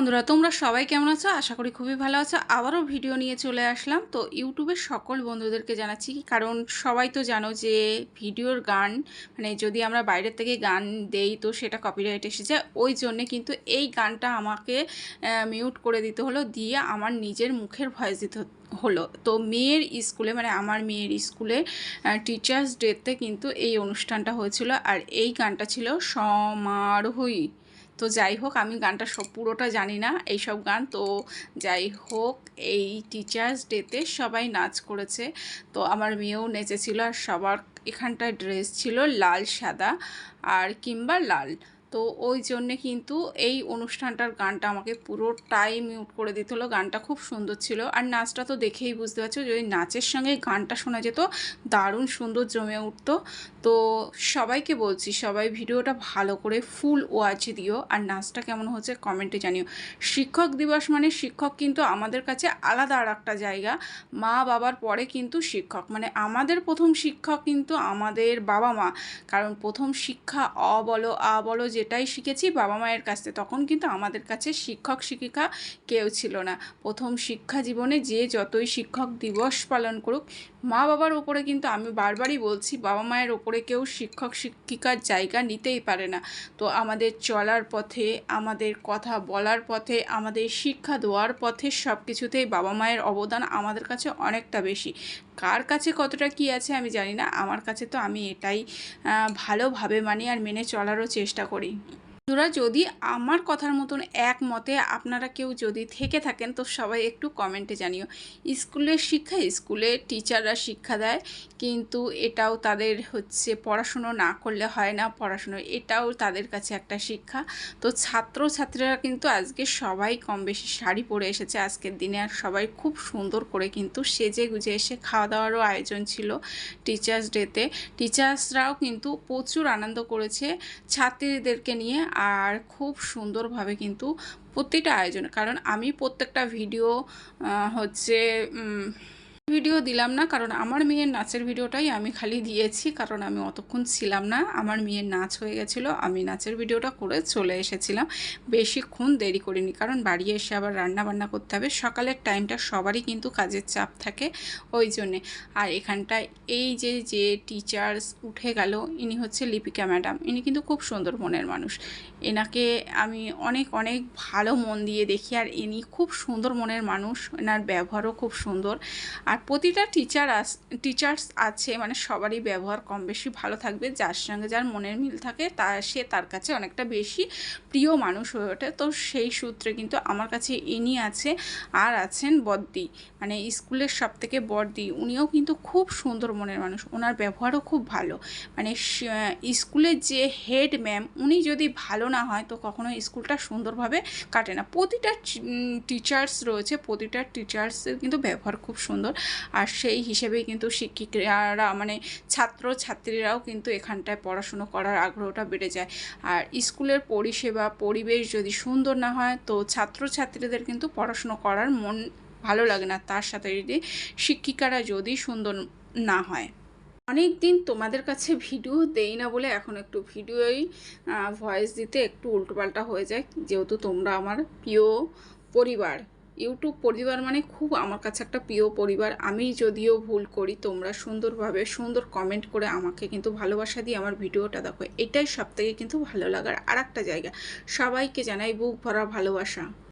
বন্ধুরা, তোমরা সবাই কেমন আছো? আশা করি খুবই ভালো আছো। আবারও ভিডিও নিয়ে চলে আসলাম। তো ইউটিউবের সকল বন্ধুদেরকে জানাচ্ছি কারণ সবাই তো জানো যে ভিডিওর গান মানে যদি আমরা বাইরের থেকে গান দেই তো সেটা কপিরাইট এসে যায়। ওই জন্যে কিন্তু এই গানটা আমাকে মিউট করে দিতে হলো, দিয়ে আমার নিজের মুখের ভয়েস দিতে হলো। তো মেয়ের স্কুলে মানে আমার মেয়ের স্কুলে টিচার্স ডেতে কিন্তু এই অনুষ্ঠানটা হয়েছিল। আর এই গানটা ছিল সমারোহী। তো যাই হোক, আমি গানটা সব পুরোটা জানি না, এইসব গান। তো যাই হোক, এই টিচার্স ডেতে সবাই নাচ করেছে। তো আমার মেয়েও নেচেছিল আর সবার এখানটায় ড্রেস ছিল লাল, সাদা আর কিংবা লাল। তো ওই জন্যে কিন্তু এই অনুষ্ঠানটার গানটা আমাকে পুরো পুরোটাই মিউট করে দিতে হলো। গানটা খুব সুন্দর ছিল। আর নাচটা তো দেখেই বুঝতে পারছ যে ওই নাচের সঙ্গে গানটা শোনা যেত, দারুণ সুন্দর জমে উঠতো। তো সবাইকে বলছি, সবাই ভিডিওটা ভালো করে ফুল ওয়াচ দিও। আর নাচটা কেমন হচ্ছে কমেন্টে জানিও। শিক্ষক দিবস মানে শিক্ষক কিন্তু আমাদের কাছে আলাদা আর একটা জায়গা। মা বাবার পরে কিন্তু শিক্ষক। মানে আমাদের প্রথম শিক্ষক কিন্তু আমাদের বাবা মা। কারণ প্রথম শিক্ষা অ বলো, আ বলো যেটাই শিখেছি বাবা মায়ের কাছ তখন কিন্তু আমাদের কাছে শিক্ষক, শিক্ষিকা কেউ ছিল না। প্রথম শিক্ষা জীবনে যে যতই শিক্ষক দিবস পালন করুক, মা বাবার ওপরে কিন্তু আমি বারবারই বলছি, বাবা মায়ের ওপরে কেউ শিক্ষক, শিক্ষিকার জায়গা নিতেই পারে না। তো আমাদের চলার পথে, আমাদের কথা বলার পথে, আমাদের শিক্ষা দেওয়ার পথে সব কিছুতেই বাবা মায়ের অবদান আমাদের কাছে অনেকটা বেশি। কার কাছে কতটা কি আছে আমি জানি না, আমার কাছে তো আমি এটাই ভালোভাবে মানি আর মেনে চলারও চেষ্টা করি। Bye. বন্ধুরা, যদি আমার কথার মতন একমতে আপনারা কেউ যদি থেকে থাকেন, তো সবাই একটু কমেন্টে জানিও। স্কুলের শিক্ষা, স্কুলে টিচাররা শিক্ষা দেয়, কিন্তু এটাও তাদের হচ্ছে পড়াশুনো না করলে হয় না পড়াশুনো, এটাও তাদের কাছে একটা শিক্ষা। তো ছাত্র ছাত্রীরা কিন্তু আজকে সবাই কম বেশি শাড়ি পরে এসেছে। আজকের দিনে আর সবাই খুব সুন্দর করে কিন্তু সেজে গুজে এসে খাওয়া দাওয়ারও আয়োজন ছিল টিচার্স ডেতে। টিচার্সরাও কিন্তু প্রচুর আনন্দ করেছে। ছাত্রীদেরকে নিয়ে আর খুব সুন্দরভাবে কিন্তু প্রতিটা আয়োজন কারণ আমি প্রত্যেকটা ভিডিও হচ্ছে ভিডিও দিলাম না, কারণ আমার মেয়ের নাচের ভিডিওটাই আমি খালি দিয়েছি, কারণ আমি অতক্ষণ ছিলাম না। আমার মেয়ের নাচ হয়ে গেছিল, আমি নাচের ভিডিওটা করে চলে এসেছিলাম। বেশিক্ষণ দেরি করিনি, কারণ বাড়ি এসে আবার রান্না বান্না করতে হবে। সকালের টাইমটা সবারই কিন্তু কাজের চাপ থাকে, ওই জন্যে। আর এখানটায় এই যে যে টিচার্স উঠে গেল, ইনি হচ্ছে লিপিকা ম্যাডাম। ইনি কিন্তু খুব সুন্দর মনের মানুষ। এনাকে আমি অনেক অনেক ভালো মন দিয়ে দেখি, আর ইনি খুব সুন্দর মনের মানুষ। এনার ব্যবহারও খুব সুন্দর। আর প্রতিটা টিচার আস টিচার্স আছে মানে সবারই ব্যবহার কম বেশি ভালো থাকবে, যার সঙ্গে যার মনের মিল থাকে, তা, সে তার কাছে অনেকটা বেশি প্রিয় মানুষ হয়ে ওঠে। তো সেই সূত্রে কিন্তু আমার কাছে ইনি আছে, আর আছেন বদ্দি মানে স্কুলের সব থেকে বর্দি। উনিও কিন্তু খুব সুন্দর মনের মানুষ, ওনার ব্যবহারও খুব ভালো। মানে স্কুলের যে হেড ম্যাম উনি যদি ভালো না হয়, তো কখনো স্কুলটা সুন্দরভাবে কাটে না। প্রতিটা টিচার্স রয়েছে, প্রতিটা টিচার্সের কিন্তু ব্যবহার খুব সুন্দর। আর সেই হিসেবেই কিন্তু শিক্ষিকারা মানে ছাত্র ছাত্রীরাও কিন্তু এখানটায় পড়াশুনো করার আগ্রহটা বেড়ে যায়। আর স্কুলের পরিষেবা, পরিবেশ যদি সুন্দর না হয়, তো ছাত্র ছাত্রীদের কিন্তু পড়াশুনো করার মন ভালো লাগে না। তার সাথে যদি শিক্ষিকারা যদি সুন্দর না হয়। অনেক দিন তোমাদের কাছে ভিডিও দেই না বলে এখন একটু ভিডিওই ভয়েস দিতে একটু উল্টোপাল্টা হয়ে যায়। যেহেতু তোমরা আমার প্রিয় পরিবার। ইউটিউব পরিবার মানে খুব আমার কাছে একটা প্রিয় পরিবার। আমি যদিও ভুল করি, তোমরা সুন্দরভাবে সুন্দর কমেন্ট করে আমাকে কিন্তু ভালোবাসা দিয়ে আমার ভিডিওটা দেখো। এটাই সবথেকে কিন্তু ভালো লাগার আর একটা জায়গা। সবাইকে জানাই বুক ভরা ভালোবাসা।